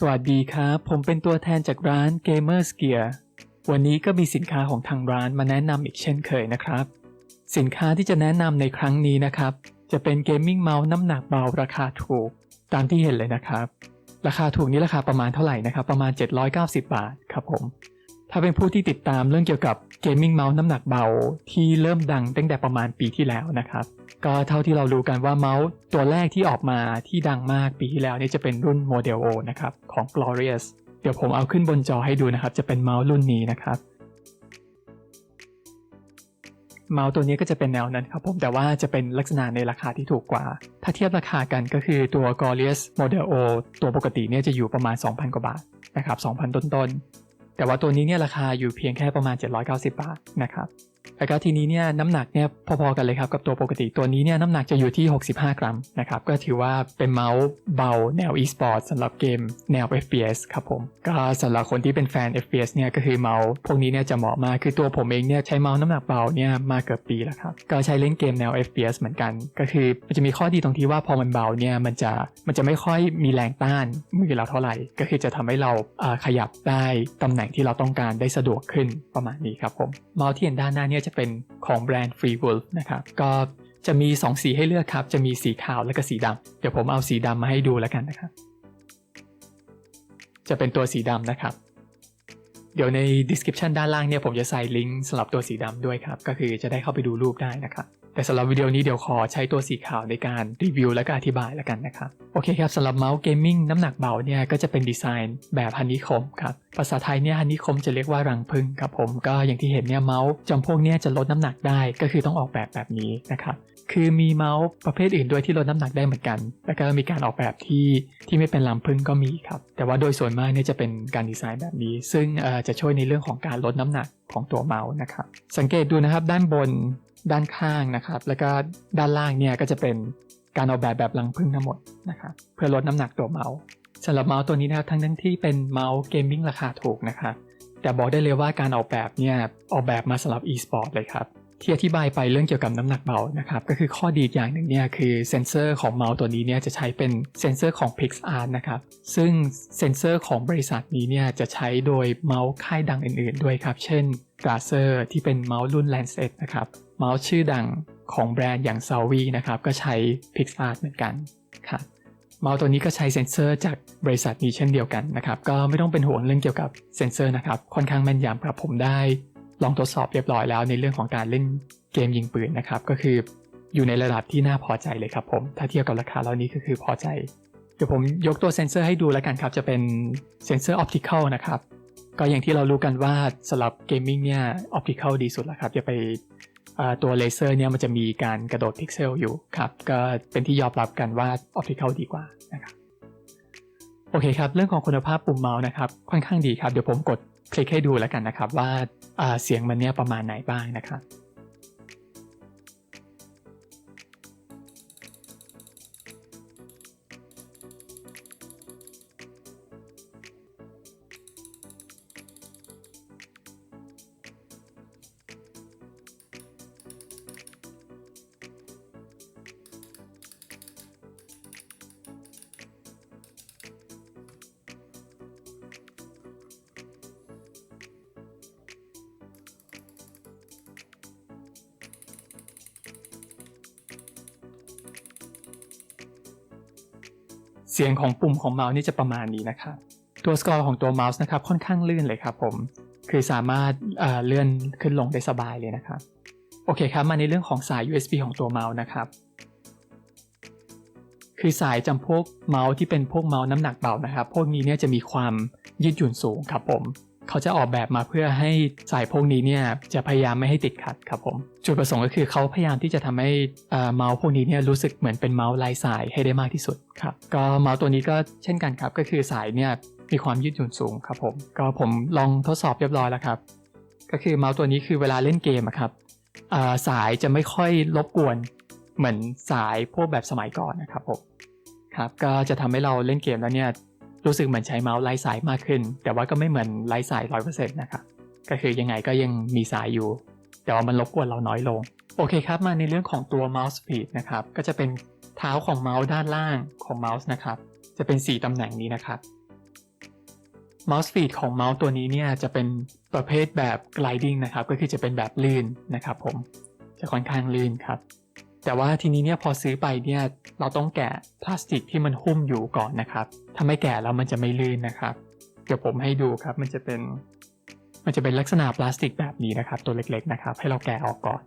สวัสดีครับ ผมเป็นตัวแทนจากร้าน Gamers Gear วันนี้ก็มีสินค้าของทางร้านมาแนะนำอีกเช่นเคยนะครับ สินค้าที่จะแนะนำในครั้งนี้นะครับ จะเป็นเกมมิ่งเมาส์น้ำหนักเบาราคาถูก ตามที่เห็นเลยนะครับ ราคาถูกนี้ราคาประมาณเท่าไหร่นะครับ ประมาณ 790 บาทครับผม ถ้าเป็นผู้ที่ติดตามเรื่องเกี่ยวกับเกมมิ่งเมาส์น้ำหนักเบาที่เริ่มดังตั้งแต่ประมาณปีที่แล้วนะครับ ก็เท่าที่เรารู้กันว่าเมาส์ตัวแรกที่ออกมาที่ดังมากปีที่แล้วนี่จะเป็นรุ่น Model O นะครับของ Glorious เดี๋ยวผมเอาขึ้นบนจอให้ดูนะครับ จะเป็นเมาส์รุ่นนี้นะครับเมาส์ตัวนี้ก็จะเป็นแนวนั้นครับผม แต่ว่าจะเป็นลักษณะในราคาที่ถูกกว่า ถ้าเทียบราคากันก็คือตัว g o r i o u s Model O ตัวปกติเนี่ยจะอยู่ประมาณ 2,000 กว่าบาทนะครับ 2,000 ต้นๆ แต่ว่าตัวนี้เนี่ยราคาอยู่เพียงแค่ประมาณ 790 บาทนะครับ แล้วก็ทีนี้เนี่ยน้ำหนักเนี่ยพอๆกันเลยครับกับตัวปกติตัวนี้เนี่ยน้ำหนักจะอยู่ที่ 65 กรัมนะครับก็ถือว่าเป็นเมาส์เบาแนว e-sport สำหรับเกมแนว FPS ครับผมก็สำหรับคนที่เป็นแฟน FPS เนี่ยก็คือเมาส์พวกนี้เนี่ยจะเหมาะมากคือตัวผมเองเนี่ยใช้เมาส์น้ำหนักเบาเนี่ยมาเกือบปีแล้วครับก็ใช้เล่นเกมแนว FPS เหมือนกัน ก็คือมันจะมีข้อดีตรงที่ว่าพอมันเบาเนี่ยมันจะมันจะไม่ค่อยมีแรงต้านมือเราเท่าไหร่ ก็คือจะทำให้เราขยับได้ตำแหน่งที่เราต้องการได้สะดวกขึ้นประมาณนี้ครับผมเมาส์ที่เห็นด้านหน้าเนี่ยจะเป็นของแบรนด์ Free Wolf นะครับ ก็จะมี 2 สีให้เลือกครับ จะมีสีขาวและก็สีดำ เดี๋ยวผมเอาสีดำมาให้ดูแล้วกันนะครับ จะเป็นตัวสีดำนะครับ เดี๋ยวใน description ด้านล่างเนี่ยผมจะใส่ลิงก์สำหรับตัวสีดำด้วยครับ ก็คือจะได้เข้าไปดูรูปได้นะครับ แต่สำหรับวิดีโอนี้เดี๋ยวขอใช้ตัวสีขาวในการรีวิวและก็อธิบายแล้วกันนะครับ โอเคครับสำหรับเมาส์เกมมิ่งน้ำหนักเบาเนี่ยก็จะเป็นดีไซน์แบบฮันนี่คมครับ ภาษาไทยเนี่ยฮันนี่คมจะเรียกว่ารังผึ้งครับผมก็อย่างที่เห็นเนี่ยเมาส์จำพวกเนี้ยจะลดน้ำหนักได้ก็คือต้องออกแบบแบบนี้นะครับคือมีเมาส์ประเภทอื่นด้วยที่ลดน้ำหนักได้เหมือนกัน แล้วก็มีการออกแบบที่ที่ไม่เป็นลำพึ่งก็มีครับ แต่ว่าโดยส่วนมากเนี่ยจะเป็นการดีไซน์แบบนี้ ซึ่งจะช่วยในเรื่องของการลดน้ำหนักของตัวเมาส์นะครับ สังเกตดูนะครับด้านบน ด้านข้างนะครับ แล้วก็ด้านล่างเนี่ยก็จะเป็นการออกแบบแบบรังพึ่งทั้งหมดนะครับเพื่อลดน้ำหนักตัวเมาส์สำหรับเมาส์ตัวนี้นะครับทั้งทั้งที่เป็นเมาส์เกมมิ่งราคาถูกนะครับแต่บอกได้เลยว่าการออกแบบเนี่ยออกแบบมาสำหรับ e-sport เลยครับที่อธิบายไปเรื่องเกี่ยวกับน้ำหนักเบานะครับก็คือข้อดีอย่างหนึ่งเนี่ยคือเซนเซอร์ของเมาส์ตัวนี้เนี่ยจะใช้เป็นเซนเซอร์ของ PixArt นะครับซึ่งเซนเซอร์ของบริษัทนี้เนี่ยจะใช้โดยเมาส์ค่ายดังอื่นๆ ด้วยครับ เช่น g r a s e r ที่เป็นเมาส์รุ่น Lancet นะครับ เมาส์ชื่อดังของแบรนด์อย่าง s a v i นะครับ ก็ใช้ PixArt เหมือนกันครับเมาส์ตัวนี้ก็ใช้เซนเซอร์จากบริษัทนี้เช่นเดียวกันนะครับ ก็ไม่ต้องเป็นห่วงเรื่องเกี่ยวกับเซนเซอร์นะครับ ค่อนข้างแม่นยำครับผมได้ ลองทดสอบเรียบร้อยแล้วในเรื่องของการเล่นเกมยิงปืนนะครับ ก็คืออยู่ในระดับที่น่าพอใจเลยครับผม ถ้าเทียบกับราคาแล้วนี้ก็คือพอใจ เดี๋ยวผมยกตัวเซนเซอร์ให้ดูแล้วกันครับ จะเป็นเซนเซอร์ออปติคอลนะครับ ก็อย่างที่เรารู้กันว่าสำหรับเกมมิ่งเนี่ยออปติคอลดีสุดแล้วครับจะไปตัวเลเซอร์เนี่ยมันจะมีการกระโดดพิกเซลอยู่ครับ ก็เป็นที่ยอมรับกันว่าออปติคอลดีกว่านะครับโอเคครับ เรื่องของคุณภาพปุ่มเมาส์นะครับ ค่อนข้างดีครับ เดี๋ยวผมกดคลิกให้ดูแล้วกันนะครับ ว่าอ่าเสียงมันเนี่ยประมาณไหนบ้างนะครับ สียงของปุ่มของเมาส์นี่จะประมาณนี้นะครับตัวสกอร์ของตัวเมาส์นะครับค่อนข้างลื่นเลยครับผม คือสามารถเอ่อเลื่อนขึ้นลงได้สบายเลยนะครับโอเคครับมาในเรื่องของสาย USB ของตัวเมาส์นะครับ คือสายจำพวกเมาส์ที่เป็นพวกเมาส์น้ำหนักเบานะครับ พวกนี้เนี่ยจะมีความยืดหยุ่นสูงครับผม เขาจะออกแบบมาเพื่อให้สายพวกนี้เนี่ยจะพยายามไม่ให้ติดขัดครับผม จุดประสงค์ก็คือเขาพยายามที่จะทำให้เมาส์พวกนี้เนี่ยรู้สึกเหมือนเป็นเมาส์ลายสายให้ได้มากที่สุดครับก็เมาส์ตัวนี้ก็เช่นกันครับก็คือสายเนี่ยมีความยืดหยุ่นสูงครับผมก็ผมลองทดสอบเรียบร้อยแล้วครับ ก็คือเมาส์ตัวนี้คือเวลาเล่นเกมครับสายจะไม่ค่อยรบกวนเหมือนสายพวกแบบสมัยก่อนนะครับผมครับก็จะทำให้เราเล่นเกมแล้วเนี่ย รู้สึกเหมือนใช้เมาส์ไร้สายมากขึ้น แต่ว่าก็ไม่เหมือนไร้สายร้อยเปอร์เซ็นต์นะครับก็คือยังไงก็ยังมีสายอยู่ แต่ว่ามันรบกวนเราน้อยลง โอเคครับ มาในเรื่องของตัว mouse speed นะครับ ก็จะเป็นเท้าของเมาส์ด้านล่างของเมาส์นะครับ จะเป็น 4ตำแหน่งนี้นะครับ mouse feed ของเมาส์ตัวนี้เนี่ยจะเป็นประเภทแบบ gliding นะครับ ก็คือจะเป็นแบบลื่นนะครับผม จะค่อนข้างลื่นครับ แต่ว่าทีนี้เนี่ยพอซื้อไปเนี่ยเราต้องแกะพลาสติกที่มันหุ้มอยู่ก่อนนะครับ ถ้าไม่แกะแล้วมันจะไม่ลื่นนะครับ เดี๋ยวผมให้ดูครับมันจะเป็น มันจะเป็นลักษณะพลาสติกแบบนี้นะครับ ตัวเล็กๆนะครับ ให้เราแกะออกก่อน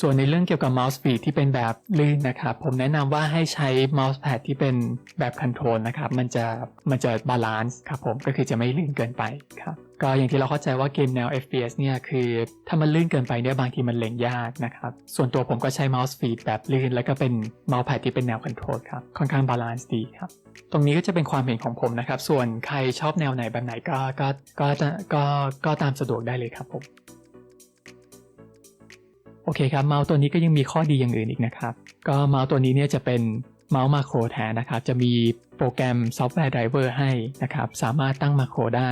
ส่วนในเรื่องเกี่ยวกับ mouse feed ที่เป็นแบบลื่นนะครับ ผมแนะนำว่าให้ใช้ mouse pad ที่เป็นแบบคอนโทรลนะครับ มันจะมันจะบาลานซ์ครับผมก็คือจะไม่ลื่นเกินไปครับก็อย่างที่เราเข้าใจว่าเกมแนว FPS เนี่ยคือถ้ามันลื่นเกินไปเนี่ยบางทีมันเล็งยากนะครับ ส่วนตัวผมก็ใช้ mouse feed แบบลื่น แล้วก็เป็น mouse pad ที่เป็นแนวคอนโทรลครับ ค่อนข้างบาลานซ์ดีครับตรงนี้ก็จะเป็นความเห็นของผมนะครับ ส่วนใครชอบแนวไหนแบบไหนก็ก็ก็จะก็ก็ตามสะดวกได้เลยครับผม โอเคครับเมาส์ตัวนี้ก็ยังมีข้อดีอย่างอื่นอีกนะครับ ก็เมาส์ตัวนี้เนี่ยจะเป็นเมาส์มาโครแทนนะครับ จะมีโปรแกรมซอฟต์แวร์ไดรเวอร์ให้นะครับ สามารถตั้งมาโครได้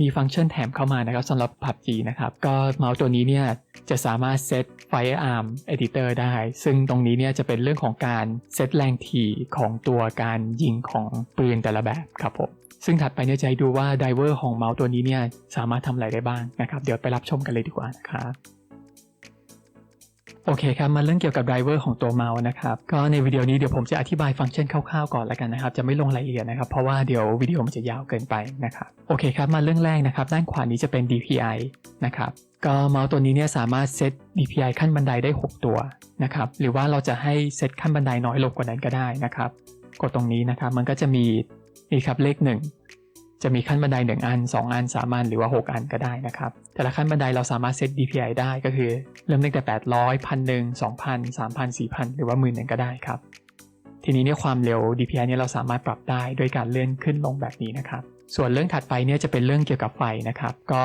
มีฟังก์ชันแถมเข้ามานะครับสำหรับ PUBG นะครับ ก็เมาส์ตัวนี้เนี่ยจะสามารถเซต Firearm Editor ได้ ซึ่งตรงนี้เนี่ยจะเป็นเรื่องของการเซตแรงถีของตัวการยิงของปืนแต่ละแบบครับผม ซึ่งถัดไปเนี่ยจะให้ดูว่าไดเวอร์ของเมาส์ตัวนี้เนี่ยสามารถทำอะไรได้บ้างนะครับ เดี๋ยวไปรับชมกันเลยดีกว่านะครับ โอเคครับ มาเรื่องเกี่ยวกับไดรเวอร์ของตัวเมาส์นะครับ ก็ในวิดีโอนี้เดี๋ยวผมจะอธิบายฟังก์ชันคร่าวๆก่อนแล้วกันนะครับ จะไม่ลงรายละเอียดนะครับ เพราะว่าเดี๋ยววิดีโอมันจะยาวเกินไปนะครับ โอเคครับ มาเรื่องแรกนะครับ ด้านขวานี้จะเป็น DPI นะครับ ก็เมาส์ตัวนี้เนี่ยสามารถเซต DPI ขั้นบันไดได้ 6 ตัวนะครับ หรือว่าเราจะให้เซตขั้นบันไดน้อยลงกว่านั้นก็ได้นะครับ กดตรงนี้นะครับ มันก็จะมีนี่ครับเลข 1 จะมีขั้นบันได1อัน 2 อัน 3 อัน หรือว่า 6 อันก็ได้นะครับ แต่ละขั้นบันไดเราสามารถเซต DPI ได้ก็คือ เริ่มตั้งแต่ 800 1,000 2,000 3,000 4,000 หรือว่า10,000ก็ได้ครับ ทีนี้เนี่ยความเร็ว DPI เนี่ยเราสามารถปรับได้ด้วยการเลื่อนขึ้นลงแบบนี้นะครับ ส่วนเรื่องถัดไปเนี่ยจะเป็นเรื่องเกี่ยวกับไฟนะครับ ก็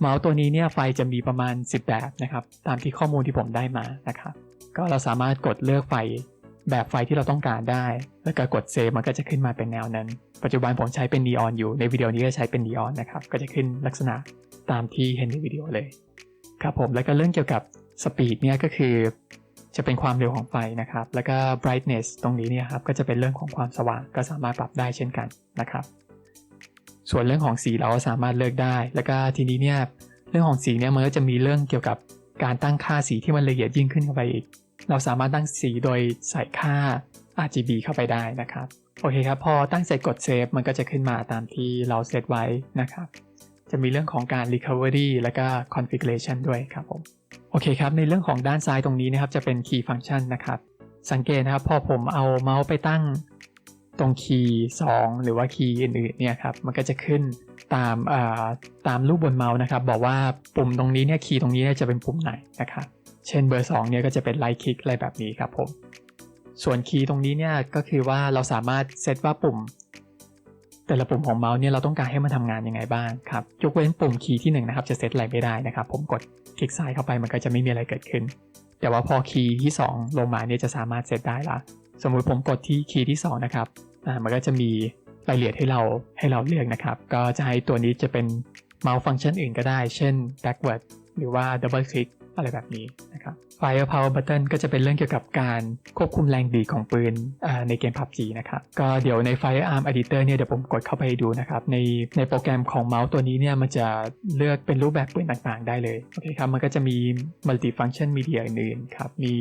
เมาส์ตัวนี้เนี่ยไฟจะมีประมาณ 10 แบบนะครับ ตามที่ข้อมูลที่ผมได้มานะครับ ก็เราสามารถกดเลือกไฟ แบบไฟที่เราต้องการได้ แล้วก็กดเซฟมันก็จะขึ้นมาเป็นแนวนั้น ปัจจุบันผมใช้เป็นนีออนอยู่ ในวิดีโอนี้ก็ใช้เป็นนีออนนะครับ ก็จะขึ้นลักษณะตามที่เห็นในวิดีโอเลย ครับผม แล้วก็เรื่องเกี่ยวกับสปีดเนี่ยก็คือ จะเป็นความเร็วของไฟนะครับ แล้วก็ brightness ตรงนี้เนี่ยครับ ก็จะเป็นเรื่องของความสว่าง ก็สามารถปรับได้เช่นกันนะครับ ส่วนเรื่องของสีเราก็สามารถเลือกได้ แล้วก็ทีนี้เนี่ย เรื่องของสีเนี่ยมันก็จะมีเรื่องเกี่ยวกับการตั้งค่าสีที่มันละเอียดยิ่งขึ้นเข้าไปอีก เราสามารถตั้งสีโดยใส่ค่า RGB เข้าไปได้นะครับ โอเคครับ พอตั้งเสร็จกดเซฟมันก็จะขึ้นมาตามที่เราเซตไว้นะครับ จะมีเรื่องของการ recovery แล้วก็ configuration ด้วยครับผม โอเคครับ ในเรื่องของด้านซ้ายตรงนี้นะครับ จะเป็น key function นะครับ สังเกตนะครับพอผมเอาเมาส์ไปตั้งตรงคีย์2หรือว่าคีย์อื่นๆเนี่ยครับมันก็จะขึ้นตามตามรูปบนเมาส์นะครับ บอกว่าปุ่มตรงนี้เนี่ยคีย์ตรงนี้จะเป็นปุ่มไหนนะครับ เช่นเบอร์2เนี่ยก็จะเป็นไลท์คลิกอะไรแบบนี้ครับผม ส่วนคีย์ตรงนี้เนี่ยก็คือว่าเราสามารถเซตว่าปุ่ม แต่ละปุ่มของเมาส์เนี่ยเราต้องการให้มันทำงานยังไงบ้างครับยกเว้นปุ่มคีย์ที่1นะครับจะเซตอะไรไม่ได้นะครับ ผมกดคลิกซ้ายเข้าไปมันก็จะไม่มีอะไรเกิดขึ้น แต่ว่าพอคีย์ที่ 2 ลงมาเนี่ยจะสามารถเซตได้ละสมมุติผมกดที่คีย์ที่2นะครับอ่ามันก็จะมีรายละเอียดให้เราให้เราเลือกนะครับ ก็จะให้ตัวนี้จะเป็นเมาส์ฟังก์ชันอื่นก็ได้ เช่น backward หรือว่า double click อะไรแบบนี้นะครับ Fire Power Button ก็จะเป็นเรื่องเกี่ยวกับการควบคุมแรงดีดของปืนในเกม PUBG นะครับ ก็เดี๋ยวใน Firearm Editor เนี่ยเดี๋ยวผมกดเข้าไปดูนะครับ ในในโปรแกรมของเมาส์ตัวนี้เนี่ยมันจะเลือกเป็นรูปแบบปืนต่างๆ ได้เลย โอเคครับ มันก็จะมี Multi Function Media อื่นๆครับ มี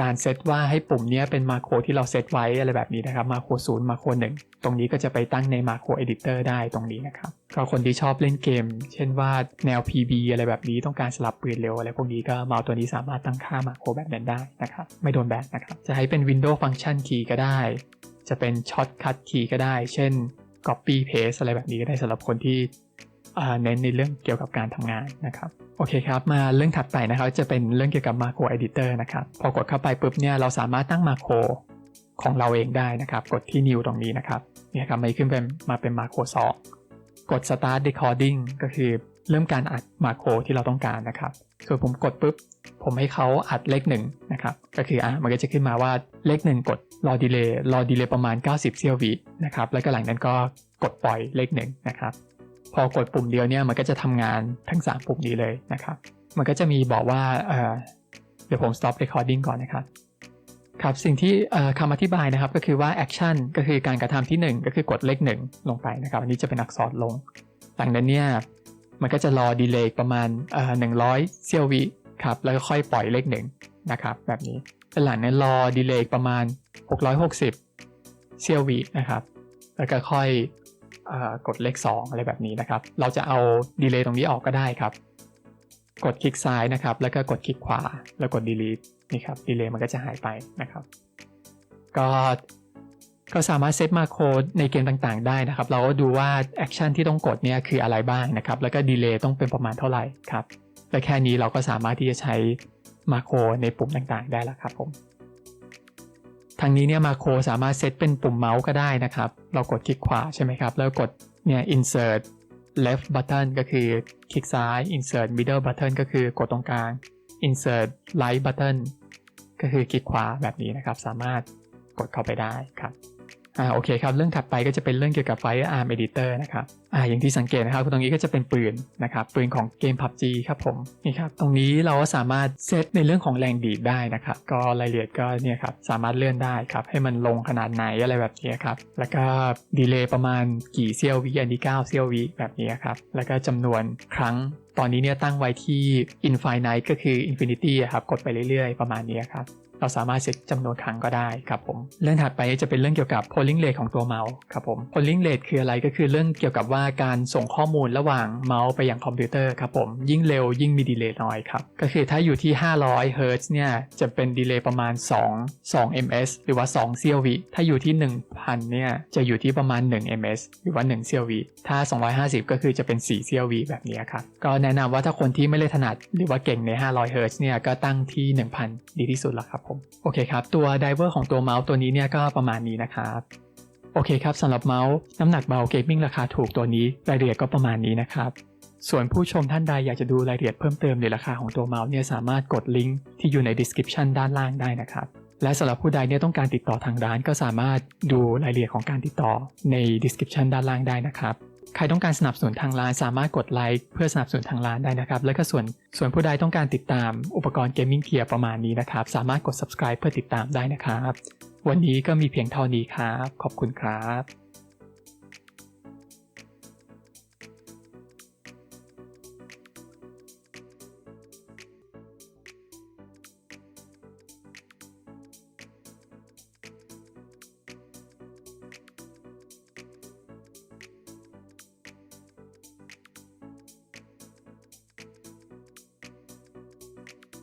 การเซตว่าให้ปุ่มนี้เป็นมาโครที่เราเซตไว้อะไรแบบนี้นะครับมาโครศูนย์มาโครหนึ่งตรงนี้ก็จะไปตั้งในมาโครเอดิเตอร์ได้ตรงนี้นะครับก็คนที่ชอบเล่นเกม เช่นว่าแนว PB อะไรแบบนี้ต้องการสลับปืนเร็วอะไรพวกนี้ก็เมาส์ตัวนี้สามารถตั้งค่ามาโครแบบนั้นได้นะครับไม่โดนแบนนะครับจะให้เป็น Windows Function Key ก็ได้ จะเป็น Shortcut Key ก็ได้ เช่น Copy Paste อะไรแบบนี้ก็ได้สำหรับคนที่ เน้นในเรื่องเกี่ยวกับการทำงานนะครับโอเคครับมาเรื่องถัดไปนะครับจะเป็นเรื่องเกี่ยวกับ Macro Editor นะครับพอกดเข้าไปปุ๊บเนี่ยเราสามารถตั้ง Macro ของเราเองได้นะครับ กดที่ New ตรงนี้นะครับเนี่ยครับมันขึ้นเป็นมาเป็น Macro 2กด Start Recording ก็คือเริ่มการอัด Macro ที่เราต้องการนะครับส่วนผมกดปุ๊บผมให้เขาอัดเลขหนึ่งนะครับก็คืออะมันก็จะขึ้นมาว่าเลขหนึ่งกดรอดีเลย์รอดีเลย์ประมาณ 90 เซี่ยววินะครับแล้วก็หลังนั้นก็กดปล่อยเลขหนึ่งนะครับ พอกดปุ่มเดียวเนี่ยมันก็จะทำงานทั้ง 3 ปุ่มนี้เลยนะครับ มันก็จะมีบอกว่าเเดี๋ยวผม stop recording ก่อนนะครับครับสิ่งที่คำอธิบายนะครับก็คือว่า action ก็คือการกระทำที่ 1 ก็คือกดเลข 1 ลงไปนะครับ อันนี้จะเป็นอักษรลงหลังนั้นเนี่ยมันก็จะรอดีเลย์ประมาณหนึ่งร้อยเซียววิครับแล้วก็ค่อยปล่อยเลขหนึ่งนะครับแบบนี้แล้วหลังนั้นรอดีเลย์ประมาณ 660 เซียววินะครับแล้วก็ค่อย กดเลข 2 อะไรแบบนี้นะครับ เราจะเอาดีเลย์ตรงนี้ออกก็ได้ครับ กดคลิกซ้ายนะครับ แล้วก็กดคลิกขวา แล้วกด delete นี่ครับดีเลย์มันก็จะหายไปนะครับ ก็ก็สามารถเซตมาโค้ดในเกมต่างๆ ได้นะครับ เราก็ดูว่าแอคชั่นที่ต้องกดเนี่ยคืออะไรบ้างนะครับ แล้วก็ดีเลย์ต้องเป็นประมาณเท่าไหร่ครับ และแค่นี้เราก็สามารถที่จะใช้มาโครในปุ่มต่างๆ ได้แล้วครับผม ทางนี้เนี่ยมาโครสามารถเซตเป็นปุ่มเมาส์ก็ได้นะครับ เรากดคลิกขวาใช่ไหมครับ แล้วกดเนี่ย insert left button ก็คือคลิกซ้าย insert middle button ก็คือกดตรงกลาง insert right button ก็คือคลิกขวาแบบนี้นะครับ สามารถกดเข้าไปได้ครับ อ่าโอเคครับเรื่องถัดไปก็จะเป็นเรื่องเกี่ยวกับ Firearm Editor นะครับอ่าอย่างที่สังเกตนะครับตรงนี้ก็จะเป็นปืนนะครับปืนของเกม PUBG ครับผมนี่ครับตรงนี้เราก็สามารถเซตในเรื่องของแรงดีดได้นะครับก็รายละเอียดก็เนี่ยครับสามารถเลื่อนได้ครับให้มันลงขนาดไหนอะไรแบบนี้ครับแล้วก็ดีเลย์ประมาณกี่เซียววิอันนี้9เซียววิแบบนี้ครับแล้วก็จำนวนครั้งตอนนี้เนี่ยตั้งไว้ที่ infinite ก็คือ infinity ครับกดไปเรื่อยๆ ประมาณนี้ครับ เราสามารถเซตจำนวนครั้งก็ได้ครับผม เรื่องถัดไปจะเป็นเรื่องเกี่ยวกับ polling rate ของตัวเมาส์ครับผม polling rate คืออะไรก็คือเรื่องเกี่ยวกับว่าการส่งข้อมูลระหว่างเมาส์ไปยังคอมพิวเตอร์ครับผม ยิ่งเร็วยิ่งมีดีเลย์น้อยครับ ก็คือถ้าอยู่ที่ 500 Hz เนี่ยจะเป็นดีเลย์ประมาณ 2 2 ms หรือว่า 2 เซียววิ ถ้าอยู่ที่ 1,000 เนี่ยจะอยู่ที่ประมาณ 1 ms หรือว่า 1 เซียววิ ถ้า 250 ก็คือจะเป็น 4 เซียววิแบบนี้ครับ ก็แนะนำว่าถ้าคนที่ไม่ได้ถนัดหรือว่าเก่งใน 500 Hz เนี่ยก็ตั้งที่ 1,000 ดีที่สุดแล้วครับผมโอเคครับ ตัวไดเวอร์ของตัวเมาส์ตัวนี้เนี่ยก็ประมาณนี้นะครับโอเคครับสำหรับเมาส์น้ำหนักเบาเกมมิ่งราคาถูกตัวนี้รายละเอียดก็ประมาณนี้นะครับส่วนผู้ชมท่านใดอยากจะดูรายละเอียดเพิ่มเติมในราคาของตัวเมาส์เนี่ยสามารถกดลิงก์ที่อยู่ใน description ด้านล่างได้นะครับและสำหรับผู้ใดเนี่ยต้องการติดต่อทางร้านก็สามารถดูรายละเอียดของการติดต่อใน description ด้านล่างได้นะครับ ใครต้องการสนับสนุนทางร้าน สามารถกดไลค์เพื่อสนับสนุนทางร้านได้นะครับ แล้วก็ส่วนส่วนผู้ใดต้องการติดตามอุปกรณ์เกมมิ่งเกียร์ประมาณนี้นะครับ สามารถกด subscribe เพื่อติดตามได้นะครับ วันนี้ก็มีเพียงเท่านี้ครับ ขอบคุณครับ